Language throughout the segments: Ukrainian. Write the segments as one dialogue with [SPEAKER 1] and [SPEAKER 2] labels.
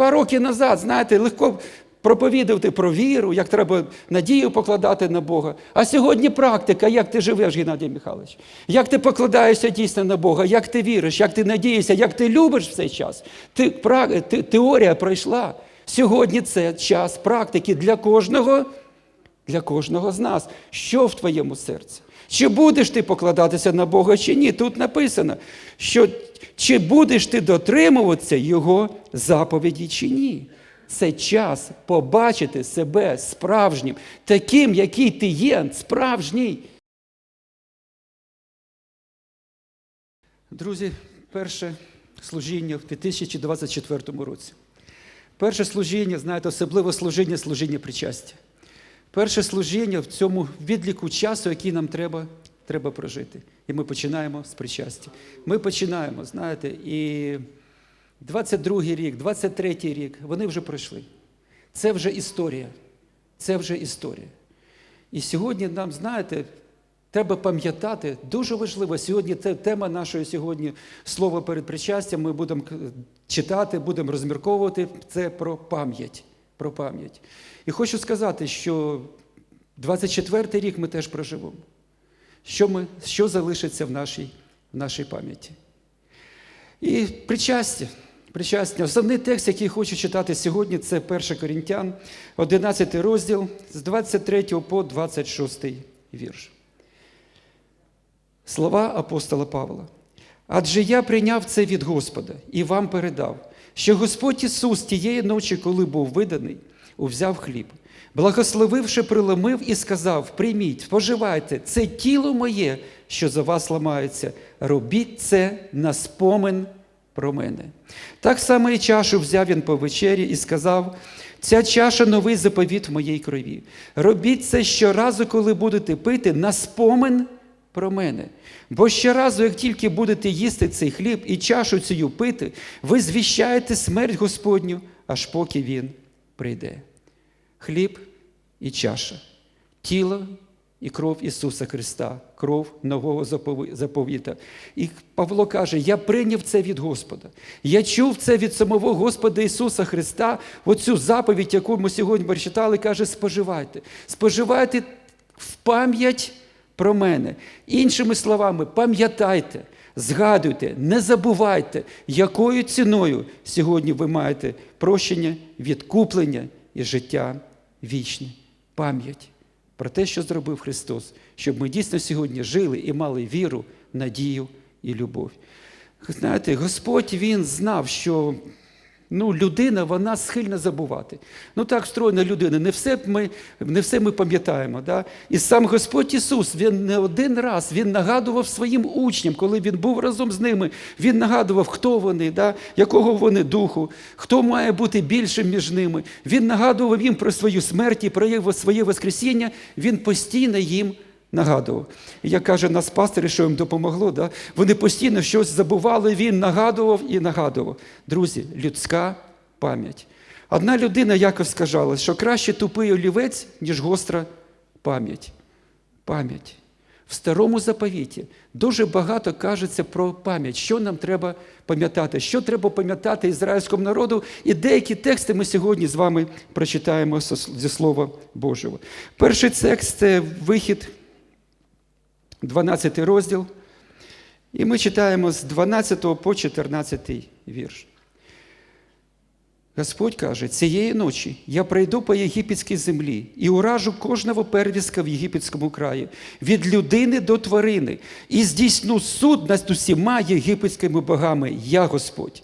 [SPEAKER 1] Два роки назад, знаєте, легко проповідувати про віру, як треба надію покладати на Бога. А сьогодні практика, як ти живеш, Геннадій Михайлович, як ти покладаєшся дійсно на Бога, як ти віриш, як ти надієшся, як ти любиш в цей час. Ти, теорія пройшла. Сьогодні це час практики для кожного, для кожного з нас. Що в твоєму серці? Чи будеш ти покладатися на Бога, чи ні? Тут написано, що чи будеш ти дотримуватися Його заповіді, чи ні. Це час побачити себе справжнім, таким, який ти є, справжній. Друзі, перше служіння в 2024 році. Перше служіння, знаєте, особливе служіння служіння причастя. Перше служіння в цьому відліку часу, який нам треба, треба прожити. І ми починаємо з причастя. Ми починаємо, знаєте, і 22-й рік, 23-й рік, вони вже пройшли. Це вже історія. Це вже історія. І сьогодні нам, знаєте, треба пам'ятати, дуже важливо, сьогодні це тема нашої сьогодні слова перед причастям. Ми будемо читати, будемо розмірковувати це про пам'ять. Про пам'ять. І хочу сказати, що 24-й рік ми теж проживемо. Що, ми, що залишиться в нашій, в нашій пам'яті? І причастя. Причастя. Основний текст, який хочу читати сьогодні, це 1 Корінтян, 11 розділ з 23 по 26 вірш. Слова апостола Павла. Адже я прийняв це від Господа і вам передав, що Господь Ісус тієї ночі, коли був виданий, узяв хліб, благословивши, приломив і сказав: Прийміть, споживайте, це тіло моє, що за вас ламається. Робіть це на спомин про мене. Так само і чашу взяв він по вечері і сказав: ця чаша новий заповіт в моїй крові. Робіть це щоразу, коли будете пити, на спомин про мене. Бо щоразу, як тільки будете їсти цей хліб і чашу цю пити, ви звіщаєте смерть Господню, аж поки Він прийде. Хліб і чаша, тіло і кров Ісуса Христа, кров нового заповіта. І Павло каже: Я прийняв це від Господа. Я чув це від самого Господа Ісуса Христа, оцю заповідь, яку ми сьогодні прочитали, каже: споживайте. Споживайте в пам'ять про мене. Іншими словами, пам'ятайте, згадуйте, не забувайте, якою ціною сьогодні ви маєте прощення, відкуплення і життя вічне. Пам'ять про те, що зробив Христос, щоб ми дійсно сьогодні жили і мали віру, надію і любов. Знаєте, Господь Він знав, що ну, людина вона схильна забувати. Ну так встроєна людина. Не все ми, не все ми пам'ятаємо. Да? І сам Господь Ісус, Він не один раз Він нагадував своїм учням, коли Він був разом з ними, Він нагадував, хто вони, да? якого вони духу, хто має бути більшим між ними. Він нагадував їм про свою смерть і про своє Воскресіння. Він постійно їм нагадував. Як каже нас пастор, що їм допомогло, да? вони постійно щось забували, він нагадував і нагадував. Друзі, людська пам'ять. Одна людина якось сказала, що краще тупий олівець, ніж гостра пам'ять. Пам'ять. В старому заповіті дуже багато кажеться про пам'ять, що нам треба пам'ятати, що треба пам'ятати ізраїльському народу. І деякі тексти ми сьогодні з вами прочитаємо зі Слова Божого. Перший текст це вихід 12 розділ. І ми читаємо з 12 по 14 вірш. Господь каже, цієї ночі я прийду по єгипетській землі і уражу кожного первістка в єгипетському краї, від людини до тварини, і здійсню суд над усіма єгипетськими богами, я Господь.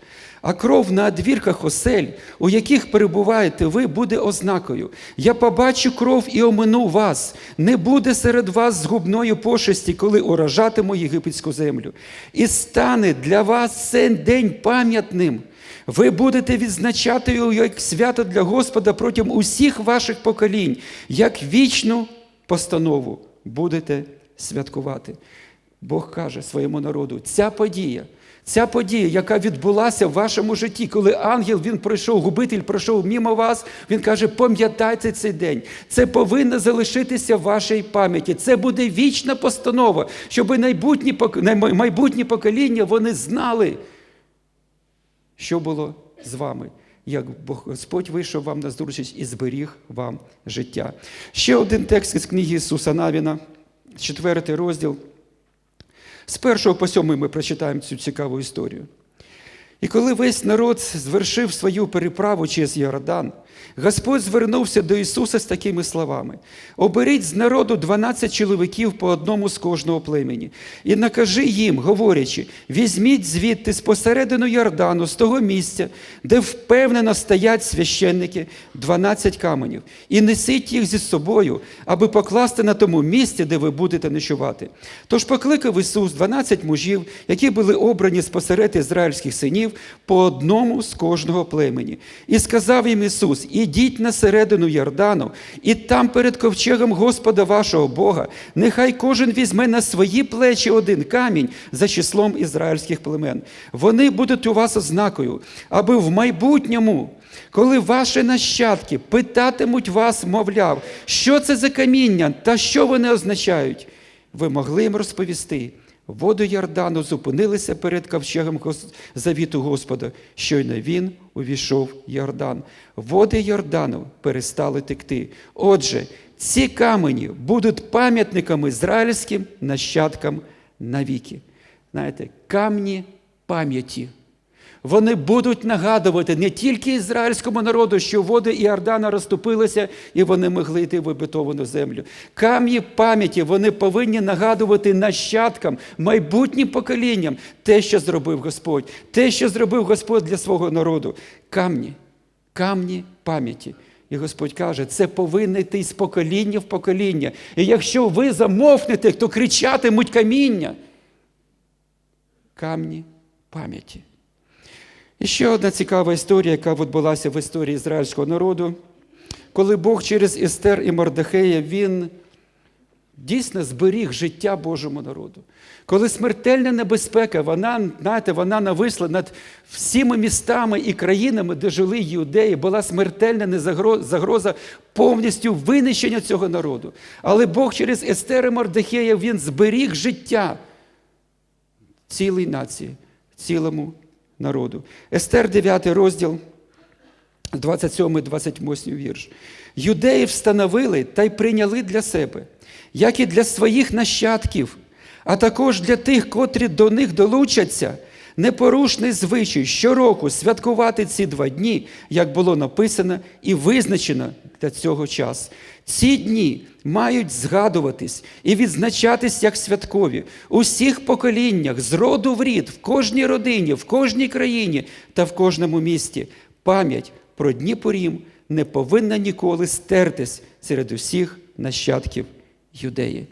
[SPEAKER 1] А кров на одвірках осель, у яких перебуваєте ви, буде ознакою. Я побачу кров і омину вас. Не буде серед вас згубної пошесті, коли уражатиму єгипетську землю. І стане для вас цей день пам'ятним. Ви будете відзначати його як свято для Господа протягом усіх ваших поколінь, як вічну постанову будете святкувати. Бог каже своєму народу, ця подія, ця подія, яка відбулася в вашому житті, коли ангел він пройшов, губитель пройшов мимо вас, він каже, пам'ятайте цей день. Це повинно залишитися в вашій пам'яті. Це буде вічна постанова, щоб майбутні, майбутні покоління вони знали, що було з вами. як Господь вийшов вам на зустріч і зберіг вам життя. Ще один текст із книги Ісуса Навіна, четвертий розділ. З першого по сьомий ми прочитаємо цю цікаву історію. І коли весь народ звершив свою переправу через Йордан, Господь звернувся до Ісуса з такими словами: оберіть з народу 12 чоловіків по одному з кожного племені, і накажи їм, говорячи: візьміть звідти спосередину Йордану, з того місця, де впевнено стоять священники, 12 каменів, і несіть їх зі собою, аби покласти на тому місці, де ви будете ночувати. Тож покликав Ісус 12 мужів, які були обрані спосеред ізраїльських синів, по одному з кожного племені. І сказав їм Ісус: ідіть на середину Йордану, і там перед ковчегом Господа вашого Бога, нехай кожен візьме на свої плечі один камінь за числом ізраїльських племен. Вони будуть у вас ознакою, аби в майбутньому. Коли ваші нащадки питатимуть вас, мовляв, що це за каміння та що вони означають, ви могли їм розповісти. Води Ярдану зупинилися перед ковчегом завіту Господа. Щойно він увійшов Йордан. Води Йордану перестали текти. Отже, ці камені будуть пам'ятниками ізраїльським нащадкам навіки. Знаєте, камні пам'яті. Вони будуть нагадувати не тільки ізраїльському народу, що води Іордана розступилися, і вони могли йти в обетовану землю. Камні пам'яті вони повинні нагадувати нащадкам, майбутнім поколінням те, що зробив Господь, те, що зробив Господь для свого народу. Камні, камні пам'яті. І Господь каже, це повинно йти з покоління в покоління. І якщо ви замовкнете, то кричатимуть каміння. Камні пам'яті. І ще одна цікава історія, яка відбулася в історії ізраїльського народу, коли Бог через Естер і Мордехея він дійсно зберіг життя Божому народу. Коли смертельна небезпека, вона, знаєте, вона нависла над всіма містами і країнами, де жили юдеї, була смертельна загроза повністю винищення цього народу. Але Бог через Естер і Мордехея він зберіг життя цілій нації, цілому народу. Естер, 9 розділ, 27-28 вірш. Юдеї встановили та й прийняли для себе, як і для своїх нащадків, а також для тих, котрі до них долучаться, непорушний звичай щороку святкувати ці два дні, як було написано і визначено для цього час. Ці дні мають згадуватись і відзначатись як святкові у всіх поколіннях, з роду в рід, в кожній родині, в кожній країні та в кожному місті. Пам'ять про дні порім не повинна ніколи стертись серед усіх нащадків юдеї.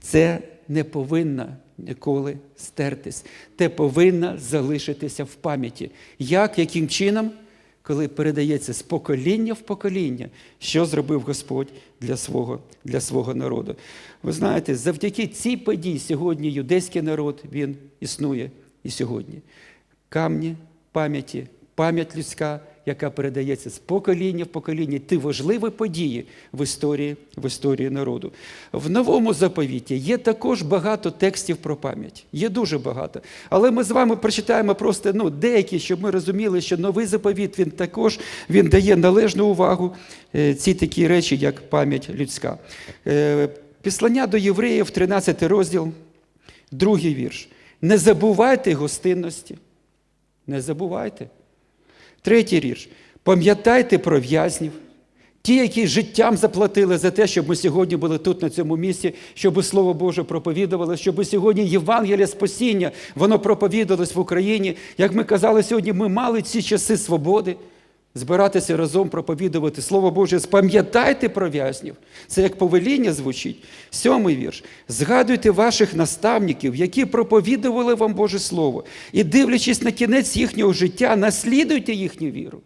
[SPEAKER 1] Це не повинна ніколи стертись. Те повинно залишитися в пам'яті. Як, яким чином? Коли передається з покоління в покоління, що зробив Господь для свого, для свого народу. Ви знаєте, завдяки цій події сьогодні юдейський народ він існує і сьогодні. Камні пам'яті, пам'ять людська, яка передається з покоління в покоління, ті важливі події в історії, в історії народу. В новому заповіті є також багато текстів про пам'ять. Є дуже багато. Але ми з вами прочитаємо просто ну, деякі, щоб ми розуміли, що новий заповіт він також він дає належну увагу е, ці такі речі, як пам'ять людська. Е, Післання до євреїв, 13 розділ, другий вірш. Не забувайте гостинності. Не забувайте. Третій річ. Пам'ятайте про в'язнів, ті, які життям заплатили за те, щоб ми сьогодні були тут, на цьому місці, щоб Слово Боже проповідувало, щоб сьогодні Євангелія спасіння, воно проповідалось в Україні. Як ми казали сьогодні, ми мали ці часи свободи. Збиратися разом, проповідувати Слово Боже, спам'ятайте про в'язнів. Це як повеління звучить. Сьомий вірш. Згадуйте ваших наставників, які проповідували вам Боже Слово, і, дивлячись на кінець їхнього життя, наслідуйте їхню віру.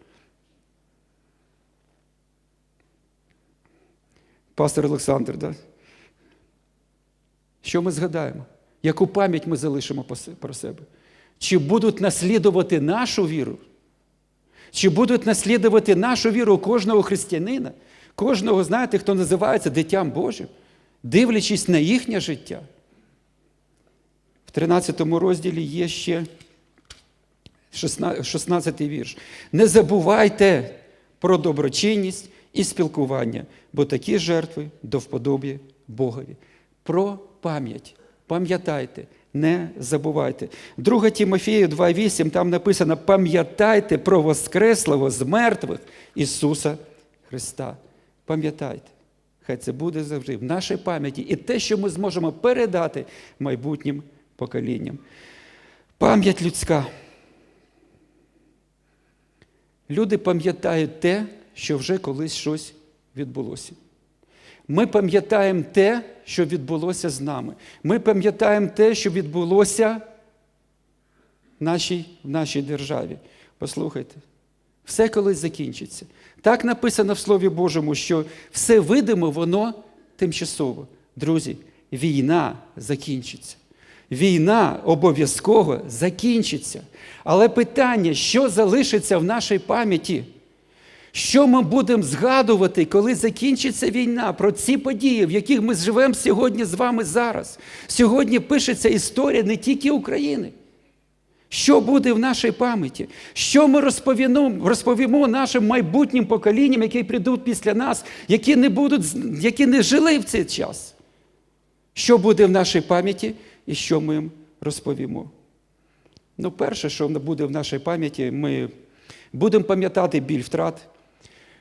[SPEAKER 1] Пастор Олександр, да? що ми згадаємо? Яку пам'ять ми залишимо про себе? Чи будуть наслідувати нашу віру? Чи будуть наслідувати нашу віру кожного християнина, кожного, знаєте, хто називається Дитям Божим, дивлячись на їхнє життя? В 13 розділі є ще 16 вірш. Не забувайте про доброчинність і спілкування, бо такі жертви до вподобі Богові. Про пам'ять. Пам'ятайте, не забувайте. 2 Тімофію 2,8 там написано: пам'ятайте про Воскреслого з мертвих Ісуса Христа. Пам'ятайте. Хай це буде завжди в нашій пам'яті і те, що ми зможемо передати майбутнім поколінням. Пам'ять людська. Люди пам'ятають те, що вже колись щось відбулося. Ми пам'ятаємо те, що відбулося з нами. Ми пам'ятаємо те, що відбулося в нашій, в нашій державі. Послухайте, все колись закінчиться. Так написано в Слові Божому, що все видимо, воно тимчасово. Друзі, війна закінчиться. Війна обов'язково закінчиться. Але питання, що залишиться в нашій пам'яті? Що ми будемо згадувати, коли закінчиться війна, про ці події, в яких ми живемо сьогодні з вами зараз? Сьогодні пишеться історія не тільки України. Що буде в нашій пам'яті? Що ми розповімо, розповімо нашим майбутнім поколінням, які прийдуть після нас, які не, будуть, які не жили в цей час? Що буде в нашій пам'яті і що ми їм розповімо? Ну, перше, що буде в нашій пам'яті, ми будемо пам'ятати біль втрат.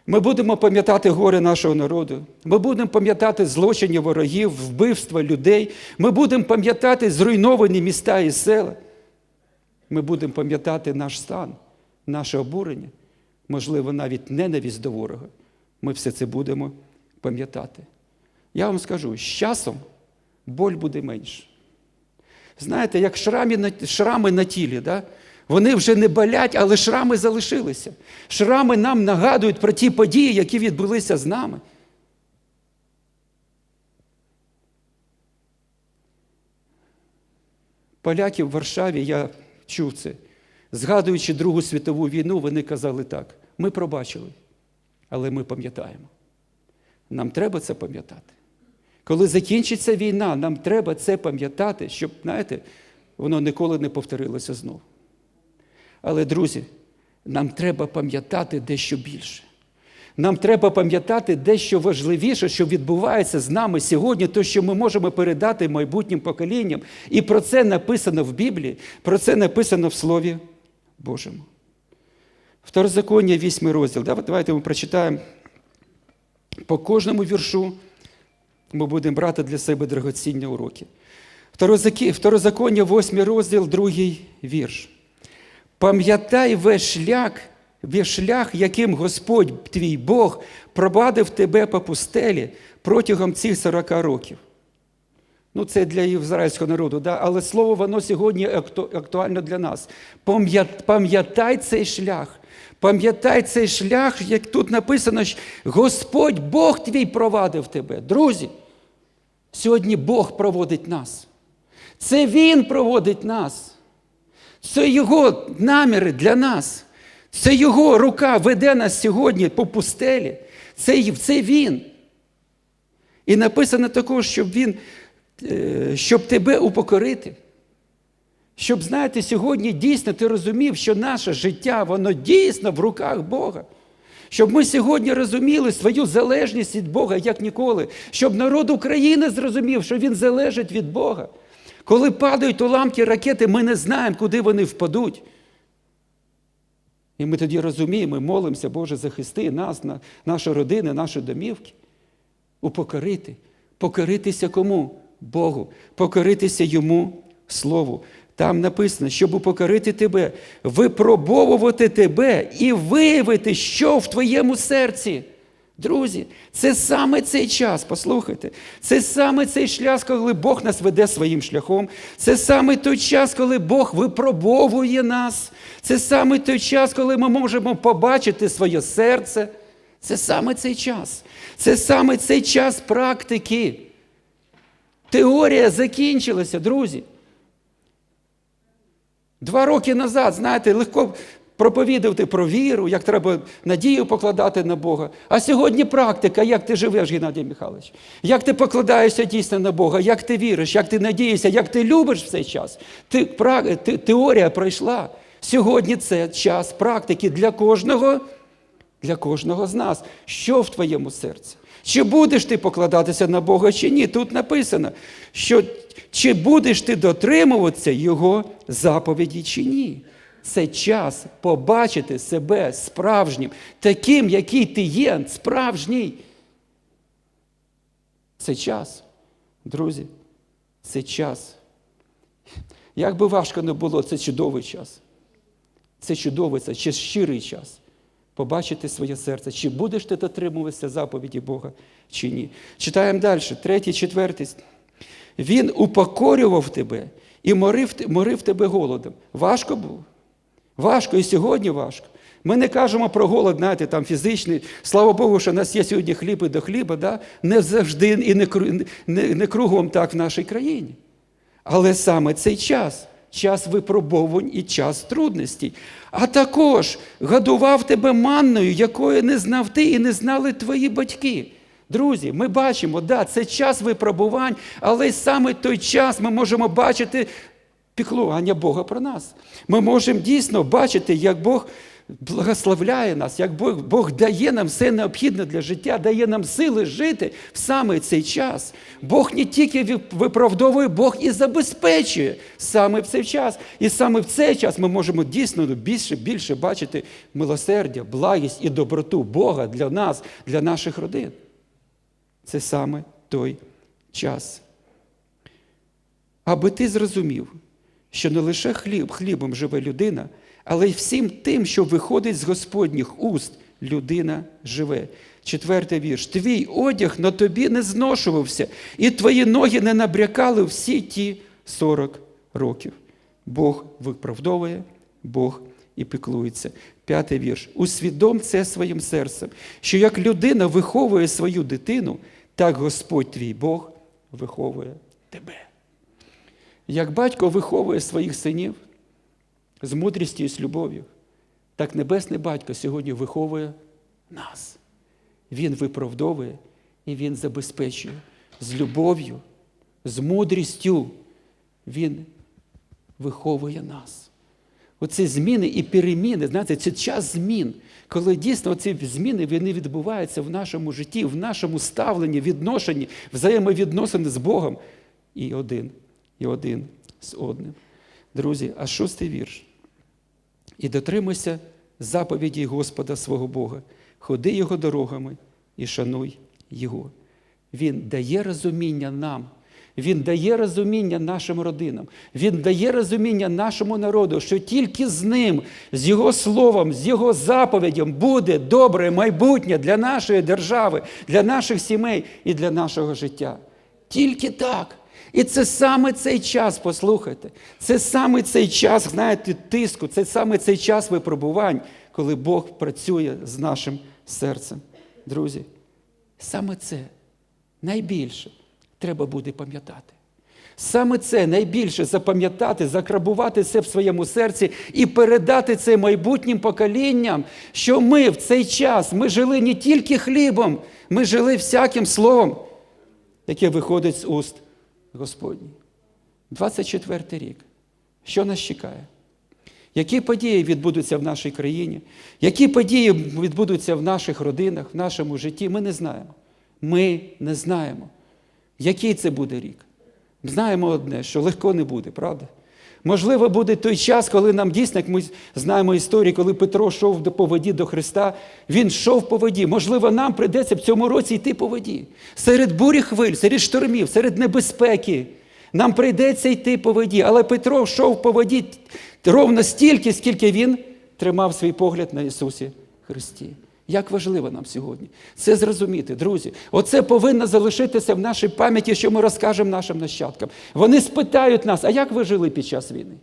[SPEAKER 1] Ми будемо пам'ятати горе нашого народу. Ми будемо пам'ятати злочинів ворогів, вбивства людей. Ми будемо пам'ятати зруйновані міста і села. Ми будемо пам'ятати наш стан, наше обурення, можливо, навіть ненависть до ворога. Ми все це будемо пам'ятати. Я вам скажу, з часом боль буде менше. Знаєте, як шрамі на, шрами на тілі, да? Вони вже не болять, але шрами залишилися. Шрами нам нагадують про ті події, які відбулися з нами. Поляки в Варшаві, я чув це, згадуючи Другу світову війну, вони казали так: ми пробачили, але ми пам'ятаємо. Нам треба це пам'ятати. Коли закінчиться війна, нам треба це пам'ятати, щоб, знаєте, воно ніколи не повторилося знову. Але, друзі, нам треба пам'ятати дещо більше. Нам треба пам'ятати дещо важливіше, що відбувається з нами сьогодні, то, що ми можемо передати майбутнім поколінням. І про це написано в Біблії, про це написано в Слові Божому. Второзаконня, 8 розділ. Давайте ми прочитаємо по кожному віршу. Ми будемо брати для себе драгоцінні уроки. Второзаконня, 8 розділ, другий вірш. Пам'ятай весь шлях, весь шлях, яким Господь твій Бог провадив тебе по пустелі протягом цих 40 років. Ну, це для ізраїльського народу, да? але слово воно сьогодні актуально для нас. Пам'ятай цей шлях. Пам'ятай цей шлях, як тут написано, що Господь Бог твій провадив тебе. Друзі, сьогодні Бог проводить нас. Це Він проводить нас. Це Його наміри для нас. Це Його рука веде нас сьогодні по пустелі. Це, це Він. І написано також, щоб Він, е, щоб тебе упокорити. Щоб, знаєте, сьогодні дійсно ти розумів, що наше життя, воно дійсно в руках Бога. Щоб ми сьогодні розуміли свою залежність від Бога, як ніколи. Щоб народ України зрозумів, що він залежить від Бога. Коли падають уламки ракети, ми не знаємо, куди вони впадуть. І ми тоді розуміємо, молимося, Боже, захисти нас, наші родини, наші домівки. Упокорити. Покоритися кому? Богу. Покоритися йому Слову. Там написано, щоб упокорити тебе, випробовувати тебе і виявити, що в твоєму серці. Друзі, це саме цей час, послухайте, це саме цей шлях, коли Бог нас веде своїм шляхом. Це саме той час, коли Бог випробовує нас. Це саме той час, коли ми можемо побачити своє серце. Це саме цей час. Це саме цей час практики. Теорія закінчилася, друзі. Два роки назад, знаєте, легко проповідувати про віру, як треба надію покладати на Бога. А сьогодні практика, як ти живеш, Геннадій Михайлович, як ти покладаєшся дійсно на Бога, як ти віриш, як ти надієшся, як ти любиш в цей час. Ти, Теорія пройшла. Сьогодні це час практики для кожного, для кожного з нас. Що в твоєму серці? Чи будеш ти покладатися на Бога, чи ні? Тут написано, що чи будеш ти дотримуватися Його заповіді, чи ні. Це час побачити себе справжнім, таким, який ти є, справжній. Це час, друзі, це час. Як би важко не було, це чудовий час. Це чудовий час, це щирий час. Побачити своє серце, чи будеш ти дотримуватися заповіді Бога, чи ні. Читаємо далі, третій, четвертий. Він упокорював тебе і морив, морив тебе голодом. Важко було? Важко і сьогодні важко. Ми не кажемо про голод, знаєте, там фізичний. Слава Богу, що в нас є сьогодні хліб і до хліба, да? не завжди і не, не, не кругом так в нашій країні. Але саме цей час, час випробовувань і час трудностей. А також годував тебе манною, якої не знав ти і не знали твої батьки. Друзі, ми бачимо, да, це час випробувань, але саме той час ми можемо бачити піклування Бога про нас. Ми можемо дійсно бачити, як Бог благословляє нас, як Бог, Бог дає нам все необхідне для життя, дає нам сили жити в саме цей час. Бог не тільки виправдовує, Бог і забезпечує саме в цей час. І саме в цей час ми можемо дійсно більше більше бачити милосердя, благість і доброту Бога для нас, для наших родин. Це саме той час. Аби ти зрозумів, що не лише хліб, хлібом живе людина, але й всім тим, що виходить з Господніх уст, людина живе. Четвертий вірш. Твій одяг на тобі не зношувався, і твої ноги не набрякали всі ті 40 років. Бог виправдовує, Бог і піклується. П'ятий вірш. Усвідом це своїм серцем, що як людина виховує свою дитину, так Господь твій Бог виховує тебе. Як батько виховує своїх синів з мудрістю і з любов'ю, так Небесний Батько сьогодні виховує нас. Він виправдовує і Він забезпечує з любов'ю, з мудрістю. Він виховує нас. Оці зміни і переміни, знаєте, це час змін, коли дійсно ці зміни вони відбуваються в нашому житті, в нашому ставленні, відношенні, взаємовідносини з Богом і один і один з одним. Друзі, а шостий вірш. І дотримуйся заповіді Господа свого Бога, ходи Його дорогами і шануй Його. Він дає розуміння нам. Він дає розуміння нашим родинам, Він дає розуміння нашому народу, що тільки з ним, з Його словом, з Його заповідям буде добре майбутнє для нашої держави, для наших сімей і для нашого життя. Тільки так. І це саме цей час, послухайте, це саме цей час, знаєте, тиску, це саме цей час випробувань, коли Бог працює з нашим серцем. Друзі, саме це найбільше треба буде пам'ятати. Саме це найбільше запам'ятати, закрабувати це в своєму серці і передати це майбутнім поколінням, що ми в цей час ми жили не тільки хлібом, ми жили всяким словом, яке виходить з уст Господній. 24 рік. Що нас чекає? Які події відбудуться в нашій країні? Які події відбудуться в наших родинах, в нашому житті? Ми не знаємо. Ми не знаємо. Який це буде рік? Знаємо одне, що легко не буде, правда? Можливо, буде той час, коли нам дійсно, як ми знаємо історію, коли Петро йшов по воді до Христа, він йшов по воді. Можливо, нам прийдеться в цьому році йти по воді. Серед бурі хвиль, серед штормів, серед небезпеки. Нам прийдеться йти по воді. Але Петро йшов по воді ровно стільки, скільки він тримав свій погляд на Ісусі Христі. Як важливо нам сьогодні це зрозуміти, друзі. Оце повинно залишитися в нашій пам'яті, що ми розкажемо нашим нащадкам. Вони спитають нас, а як ви жили під час війни?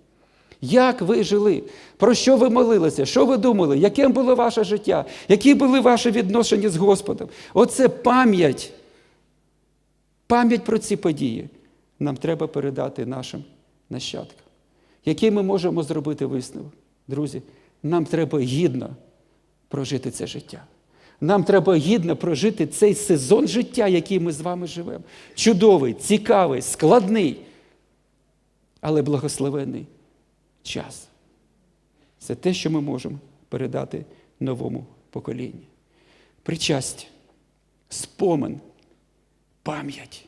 [SPEAKER 1] Як ви жили? Про що ви молилися? Що ви думали? Яким було ваше життя? Які були ваші відношення з Господом? Оце пам'ять. Пам'ять про ці події нам треба передати нашим нащадкам. Який ми можемо зробити висновок? Друзі, нам треба гідно прожити це життя. Нам треба гідно прожити цей сезон життя, який ми з вами живемо. Чудовий, цікавий, складний, але благословений час. Це те, що ми можемо передати новому поколінню. Причастя, спомин, пам'ять.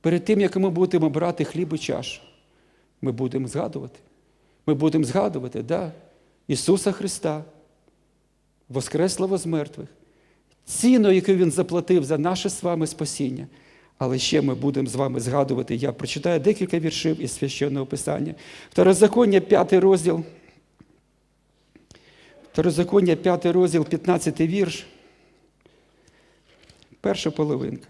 [SPEAKER 1] Перед тим, як ми будемо брати хліб і чашу, ми будемо згадувати. Ми будемо згадувати да, Ісуса Христа, Воскреслого з мертвих, ціну, яку Він заплатив за наше з вами спасіння. Але ще ми будемо з вами згадувати. Я прочитаю декілька віршів із священного писання. Второзаконня, 5 розділ. Второзаконня, 5 розділ, 15 вірш. Перша половинка.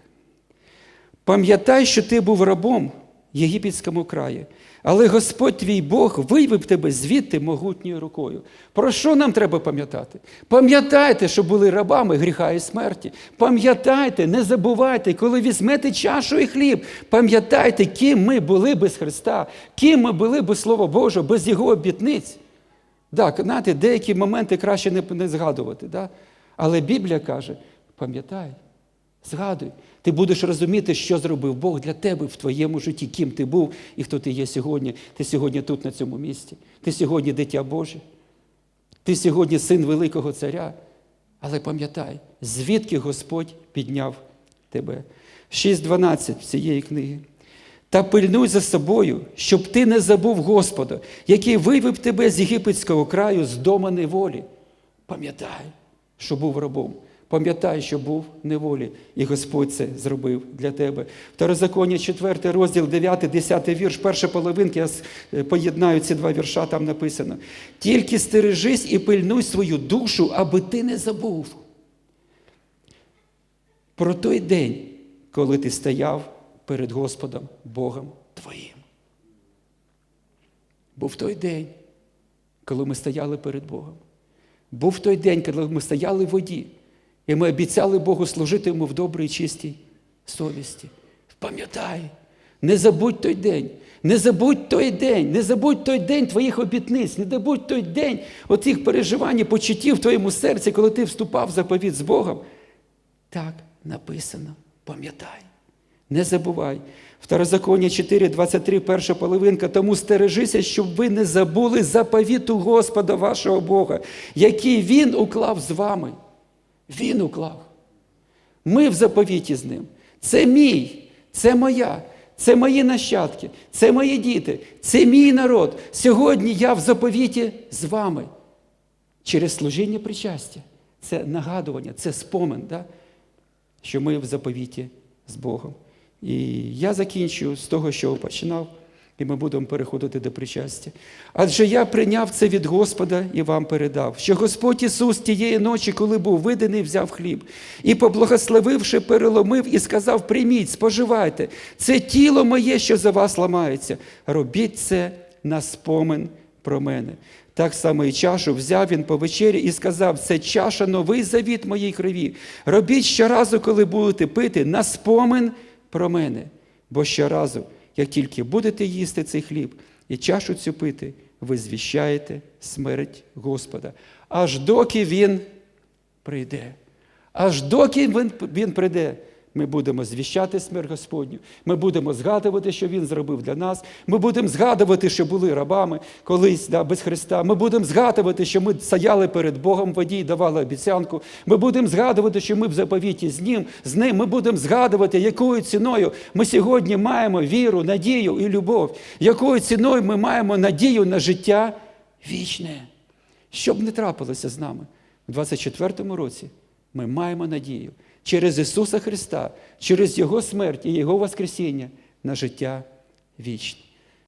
[SPEAKER 1] Пам'ятай, що ти був рабом єгипетському краї, але Господь твій Бог вивів тебе звідти могутньою рукою. Про що нам треба пам'ятати? Пам'ятайте, що були рабами гріха і смерті. Пам'ятайте, не забувайте, коли візьмете чашу і хліб, пам'ятайте, ким ми були без Христа, ким ми були без Слова Божого, без Його обітниць. Так, знаєте, деякі моменти краще не, не згадувати. Да? Але Біблія каже: пам'ятай, згадуй, ти будеш розуміти, що зробив Бог для тебе в твоєму житті, ким ти був і хто ти є сьогодні. Ти сьогодні тут, на цьому місці. Ти сьогодні дитя Боже. Ти сьогодні син великого царя. Але пам'ятай, звідки Господь підняв тебе. 6.12 цієї книги. Та пильнуй за собою, щоб ти не забув Господа, який вивів тебе з єгипетського краю з дома неволі. Пам'ятай, що був рабом. Пам'ятай, що був в неволі, і Господь це зробив для тебе. Второзаконня, 4 розділ, 9, 10 вірш, перша половинка, я е, поєднаю ці два вірша, там написано. Тільки стережись і пильнуй свою душу, аби ти не забув. Про той день, коли ти стояв перед Господом Богом твоїм. Був той день, коли ми стояли перед Богом. Був той день, коли ми стояли в воді, і ми обіцяли Богу служити йому в добрій чистій совісті. Пам'ятай, не забудь той день, не забудь той день, не забудь той день твоїх обітниць, не забудь той день оцих переживань і почуттів в твоєму серці, коли ти вступав в заповіт з Богом. Так написано, пам'ятай. Не забувай. Второзаконня 4, 23, перша половинка. Тому стережися, щоб ви не забули заповіту Господа вашого Бога, який Він уклав з вами. Він уклав. Ми в заповіті з ним. Це мій, це моя, це мої нащадки, це мої діти, це мій народ. Сьогодні я в заповіті з вами. Через служіння причастя. Це нагадування, це спомин, да? що ми в заповіті з Богом. І я закінчую з того, що починав, і ми будемо переходити до причастя. Адже я прийняв це від Господа і вам передав, що Господь Ісус тієї ночі, коли був виданий, взяв хліб, і, поблагословивши, переломив і сказав: Прийміть, споживайте, це тіло моє, що за вас ламається. Робіть це на спомин про мене. Так само і чашу взяв він по вечері і сказав: це чаша новий завіт моїй крові. Робіть щоразу, коли будете пити, на спомин про мене. Бо щоразу, як тільки будете їсти цей хліб і чашу цю пити, ви звіщаєте смерть Господа. Аж доки Він прийде. Аж доки Він, прийде. Ми будемо звіщати смерть Господню. Ми будемо згадувати, що Він зробив для нас. Ми будемо згадувати, що були рабами колись да, без Христа. Ми будемо згадувати, що ми стояли перед Богом в воді і давали обіцянку. Ми будемо згадувати, що ми в заповіті з Ним. З ним. Ми будемо згадувати, якою ціною ми сьогодні маємо віру, надію і любов, якою ціною ми маємо надію на життя вічне. Що б не трапилося з нами у 24-му році, ми маємо надію через Ісуса Христа, через Його смерть і Його Воскресіння на життя вічне.